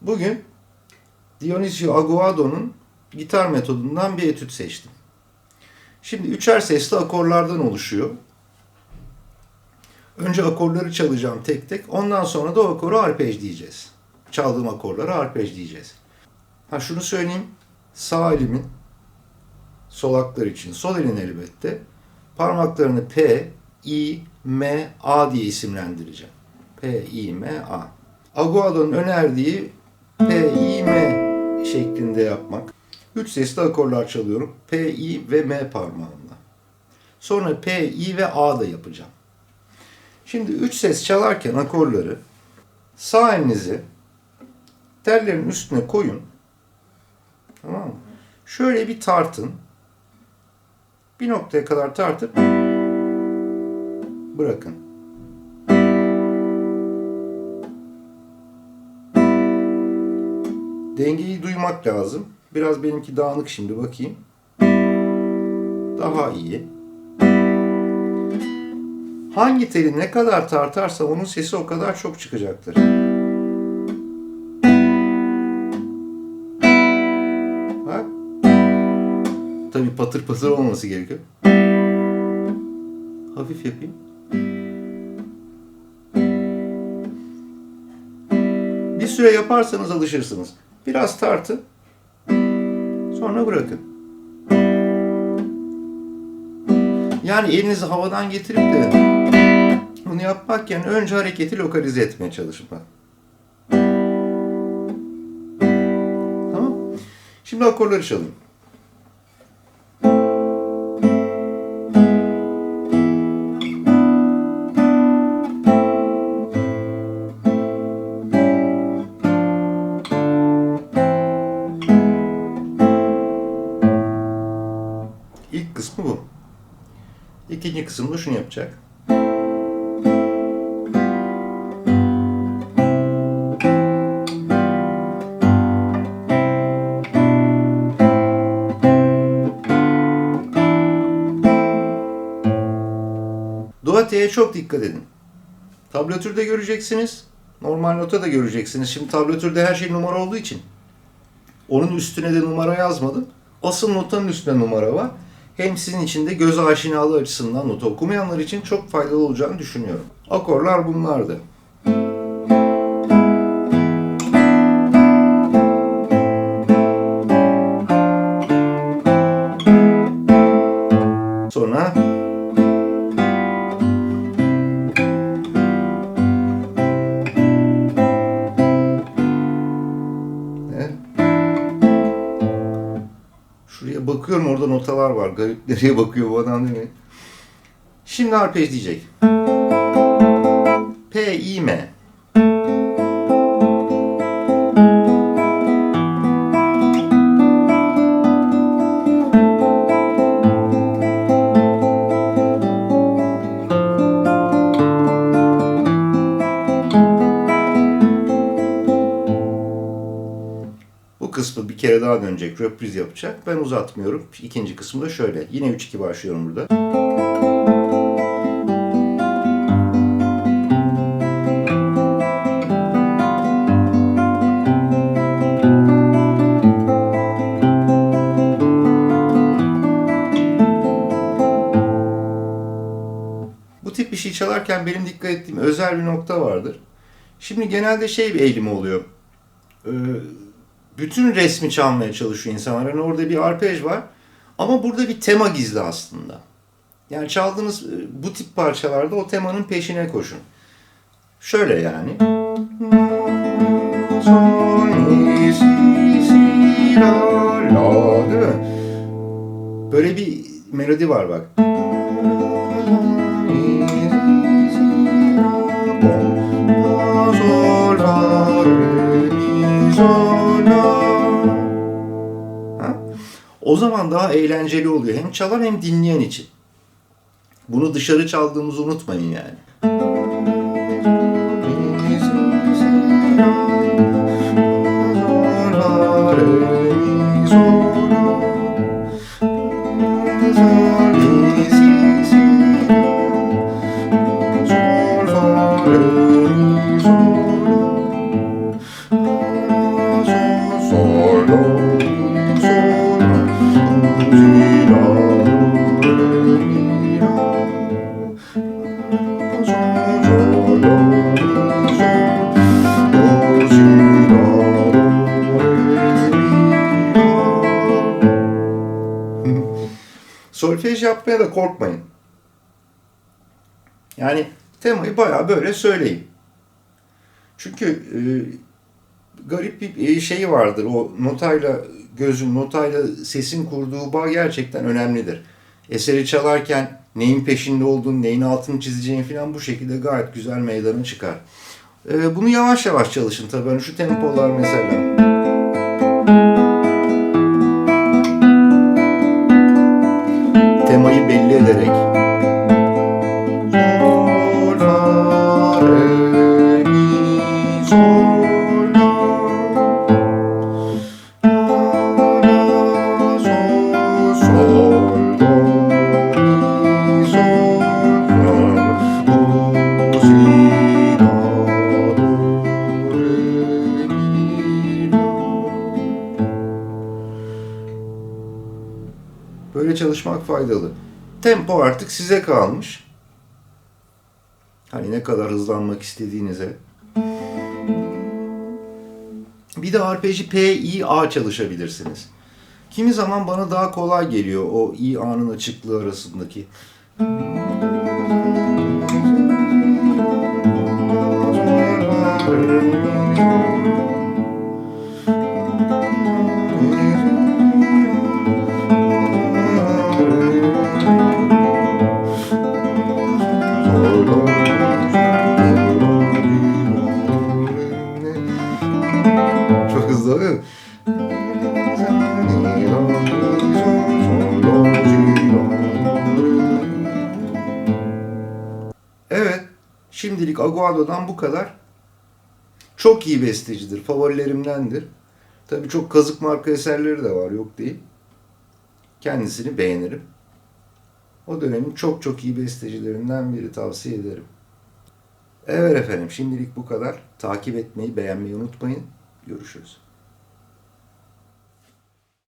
Bugün Dionisio Aguado'nun gitar metodundan bir etüt seçtim. Şimdi üçer sesli akorlardan oluşuyor. Önce akorları çalacağım tek tek. Ondan sonra da o akoru arpejleyeceğiz. Çaldığım akorları arpejleyeceğiz. Ha şunu söyleyeyim. Sağ elimin solaklar için sol elin elbette parmaklarını P, I, M, A diye isimlendireceğim. P, I, M, A. Aguado'nun önerdiği P, I, M şeklinde yapmak. Üç sesli akorlar çalıyorum. P, I ve M parmağımla. Sonra P, I ve A da yapacağım. Şimdi üç ses çalarken akorları sağ elinizi tellerin üstüne koyun. Tamam mı? Şöyle bir tartın. Bir noktaya kadar tartıp bırakın. Dengeyi duymak lazım. Biraz benimki dağınık şimdi bakayım. Daha iyi. Hangi teli ne kadar tartarsa onun sesi o kadar çok çıkacaktır. Bak. Tabii patır patır olması gerekiyor. Hafif yapayım. Bir süre yaparsanız alışırsınız. Biraz tartın. Sonra bırakın. Yani elinizi havadan getirip de bunu yapmak yani önce hareketi lokalize etmeye çalışmak. Tamam. Şimdi akorları çalayım. İkinci kısımda şunu yapacak. Duate'ye çok dikkat edin. Tablatürde göreceksiniz. Normal nota da göreceksiniz. Şimdi tablatürde her şey numara olduğu için onun üstüne de numara yazmadım. Asıl notanın üstüne numara var. Hem sizin için de göz aşinalığı açısından nota okumayanlar için çok faydalı olacağını düşünüyorum. Akorlar bunlardı. Sonra bakıyorum orada notalar var. Garip nereye bakıyor bu adam değil mi? Şimdi arpejleyecek. P, I, M. kere daha dönecek, röpriz yapacak. Ben uzatmıyorum. İkinci kısmı da şöyle. Yine 3-2 başlıyorum burada. Bu tip bir şey çalarken benim dikkat ettiğim özel bir nokta vardır. Şimdi genelde şey bir eğilimi oluyor. Ee, bütün resmi çalmaya çalışıyor insanlar. Hani orada bir arpej var. Ama burada bir tema gizli aslında. Yani çaldığınız e, bu tip parçalarda o temanın peşine koşun. Şöyle yani. Değil mi? Böyle bir melodi var bak. Sol, la, re, mi, sol, la. O zaman daha eğlenceli oluyor. Hem çalan hem dinleyen için. Bunu dışarı çaldığımızı unutmayın yani. Solfej yapmaya da korkmayın. Yani temayı bayağı böyle söyleyin. Çünkü e, garip bir şeyi vardır. O notayla gözün, notayla sesin kurduğu bağ gerçekten önemlidir. Eseri çalarken neyin peşinde olduğunu, neyin altını çizeceğin falan bu şekilde gayet güzel meydana çıkar. E, bunu yavaş yavaş çalışın tabii. Hani şu tempolar mesela. Faydalı. Tempo artık size kalmış. Hani ne kadar hızlanmak istediğinize. Bir de arpeji P, I, A çalışabilirsiniz. Kimi zaman bana daha kolay geliyor o I, A'nın açıklığı arasındaki. Şimdilik Aguado'dan bu kadar. Çok iyi bestecidir, favorilerimdendir. Tabii çok kazık marka eserleri de var, yok değil. Kendisini beğenirim. O dönemin çok çok iyi bestecilerinden biri tavsiye ederim. Evet efendim şimdilik bu kadar. Takip etmeyi, beğenmeyi unutmayın. Görüşürüz.